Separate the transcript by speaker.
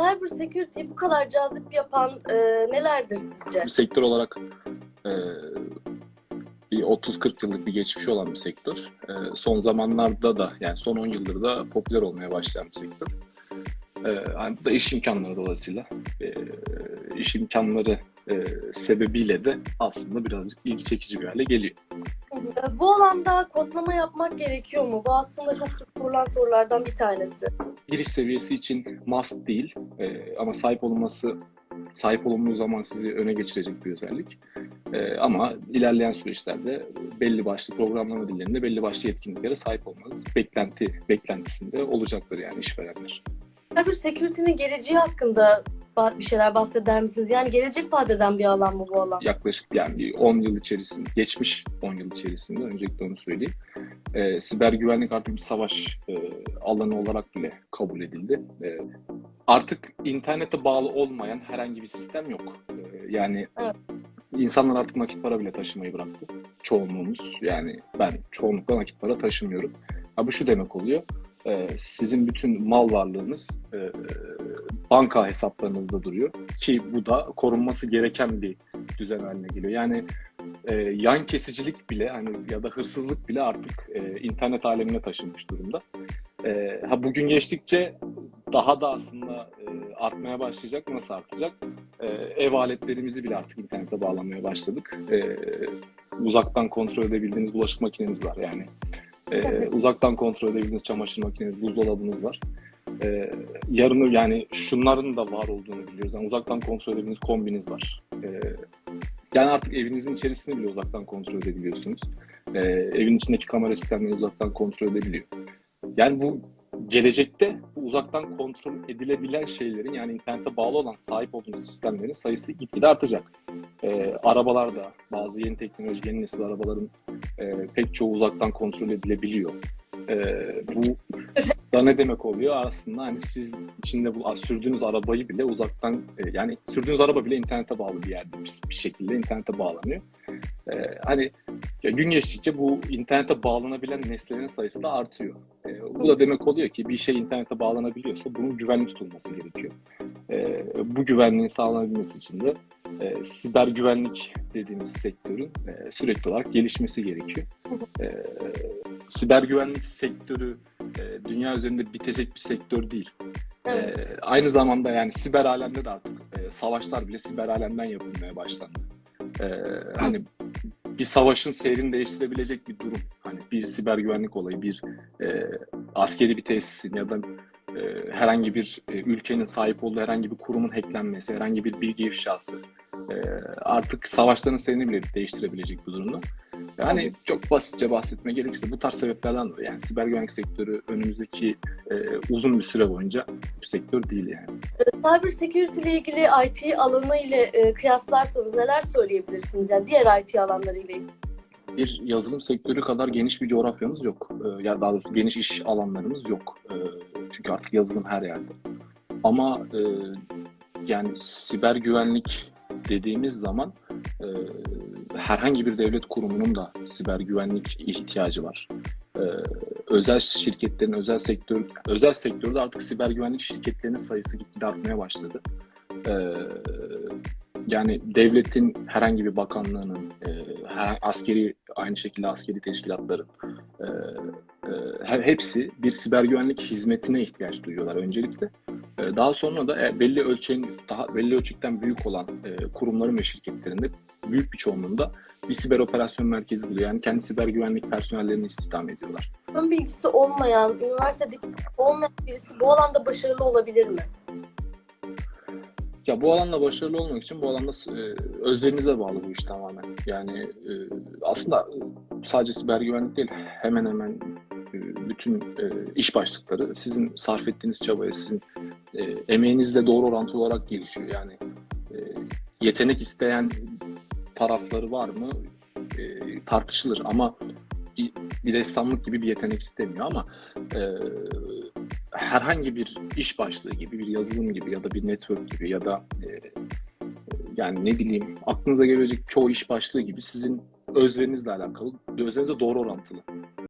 Speaker 1: Cyber security'yi bu kadar cazip yapan e, nelerdir sizce?
Speaker 2: Bir sektör olarak e, bir 30-40 yıllık bir geçmişi olan bir sektör. E, son zamanlarda da yani son 10 yıldır da popüler olmaya başlayan bir sektör. E, bu da iş imkanları dolayısıyla e, iş imkanları e, sebebiyle de aslında birazcık ilgi çekici bir hale geliyor.
Speaker 1: E, Bu alanda kodlama yapmak gerekiyor mu? Bu aslında çok sık sorulan sorulardan bir tanesi.
Speaker 2: Giriş seviyesi için must değil E, ama sahip olunması sahip olunduğu zaman sizi öne geçirecek bir özellik. E, ama ilerleyen süreçlerde belli başlı programlama dillerinde belli başlı yetkinliklere sahip olmanız beklenti beklentisinde olacaktır yani işverenler.
Speaker 1: Cyber security'nin geleceği hakkında bir şeyler bahseder misiniz? Yani gelecek vaat eden bir alan mı bu alan?
Speaker 2: Yaklaşık yani bir 10 yıl içerisinde, geçmiş 10 yıl içerisinde öncelikle onu söyleyeyim. E, siber güvenlik artık bir savaş e, alanı olarak bile kabul edildi. E, artık internete bağlı olmayan herhangi bir sistem yok. E, yani
Speaker 1: Evet.
Speaker 2: insanlar artık nakit para bile taşımayı bıraktı. Çoğunluğumuz yani ben çoğunlukla nakit para taşımıyorum. Ha, bu şu demek oluyor. e, sizin bütün mal varlığınız e, banka hesaplarınızda duruyor ki bu da korunması gereken bir düzen haline geliyor. Yani e, yan kesicilik bile hani ya da hırsızlık bile artık e, internet alemine taşınmış durumda. E, ha bugün geçtikçe daha da aslında e, artmaya başlayacak. Nasıl artacak? E, ev aletlerimizi bile artık internete bağlamaya başladık. E, uzaktan kontrol edebildiğiniz bulaşık makineniz var yani. E, uzaktan kontrol edebildiğiniz çamaşır makineniz, buzdolabınız var. E, yarını yani şunların da var olduğunu biliyoruz. Yani uzaktan kontrol edebildiğiniz kombiniz var. E, yani artık evinizin içerisini bile uzaktan kontrol edebiliyorsunuz. E, evin içindeki kamera sistemleri uzaktan kontrol edebiliyor. Yani bu gelecekte bu uzaktan kontrol edilebilen şeylerin yani internete bağlı olan sahip olduğunuz sistemlerin sayısı gitgide artacak. E, arabalarda bazı yeni teknoloji, yeni nesil arabaların e, pek çoğu uzaktan kontrol edilebiliyor. E, bu da ne demek oluyor? Aslında hani siz içinde bu sürdüğünüz arabayı bile uzaktan e, yani sürdüğünüz araba bile internete bağlı bir yerde bir, bir şekilde internete bağlanıyor. E, hani ya gün geçtikçe bu internete bağlanabilen nesnelerin sayısı da artıyor. E, bu da demek oluyor ki bir şey internete bağlanabiliyorsa bunun güvenli tutulması gerekiyor. E, bu güvenliğin sağlanabilmesi için de e, siber güvenlik dediğimiz sektörün e, sürekli olarak gelişmesi gerekiyor. E, siber güvenlik sektörü e, dünya üzerinde bitecek bir sektör değil.
Speaker 1: Evet.
Speaker 2: E, aynı zamanda yani siber alemde de artık e, savaşlar bile siber alemden yapılmaya başlandı. E, hani bir savaşın seyrini değiştirebilecek bir durum. Hani bir siber güvenlik olayı, bir e, askeri bir tesisin ya da e, herhangi bir e, ülkenin sahip olduğu herhangi bir kurumun hacklenmesi, herhangi bir bilgi ifşası e, artık savaşların seyrini bile değiştirebilecek bir durumda. Yani çok basitçe bahsetme gerekirse bu tarz sebeplerden dolayı yani siber güvenlik sektörü önümüzdeki e, uzun bir süre boyunca bir sektör değil yani.
Speaker 1: Cyber security ile ilgili IT alanı ile e, kıyaslarsanız neler söyleyebilirsiniz? Yani diğer IT alanları ile ilgili.
Speaker 2: bir yazılım sektörü kadar geniş bir coğrafyamız yok. Ee, ya daha doğrusu geniş iş alanlarımız yok. Ee, çünkü artık yazılım her yerde. Ama e, yani siber güvenlik dediğimiz zaman e, herhangi bir devlet kurumunun da siber güvenlik ihtiyacı var. Ee, özel şirketlerin, özel sektör, özel sektörde artık siber güvenlik şirketlerinin sayısı gitgide artmaya başladı. Ee, yani devletin herhangi bir bakanlığının, e, her- askeri aynı şekilde askeri teşkilatların e, e, he- hepsi bir siber güvenlik hizmetine ihtiyaç duyuyorlar öncelikle. E, daha sonra da belli ölçeğin daha belli ölçekten büyük olan e, kurumların ve şirketlerinde büyük bir çoğunluğunda bir siber operasyon merkezi buluyor. Yani kendi siber güvenlik personellerini istihdam ediyorlar.
Speaker 1: Ön bilgisi olmayan, üniversitede olmayan birisi bu alanda başarılı olabilir mi?
Speaker 2: Ya bu alanda başarılı olmak için bu alanda e, özverinize bağlı bu iş tamamen. Yani e, aslında sadece siber güvenlik değil, hemen hemen bütün e, iş başlıkları sizin sarf ettiğiniz çabaya, sizin e, emeğinizle doğru orantılı olarak gelişiyor. Yani e, yetenek isteyen tarafları var mı e, tartışılır ama bir, bir ressamlık gibi bir yetenek istemiyor ama e, herhangi bir iş başlığı gibi, bir yazılım gibi ya da bir network gibi ya da e, yani ne bileyim aklınıza gelebilecek çoğu iş başlığı gibi sizin özverinizle alakalı, özverinize doğru orantılı.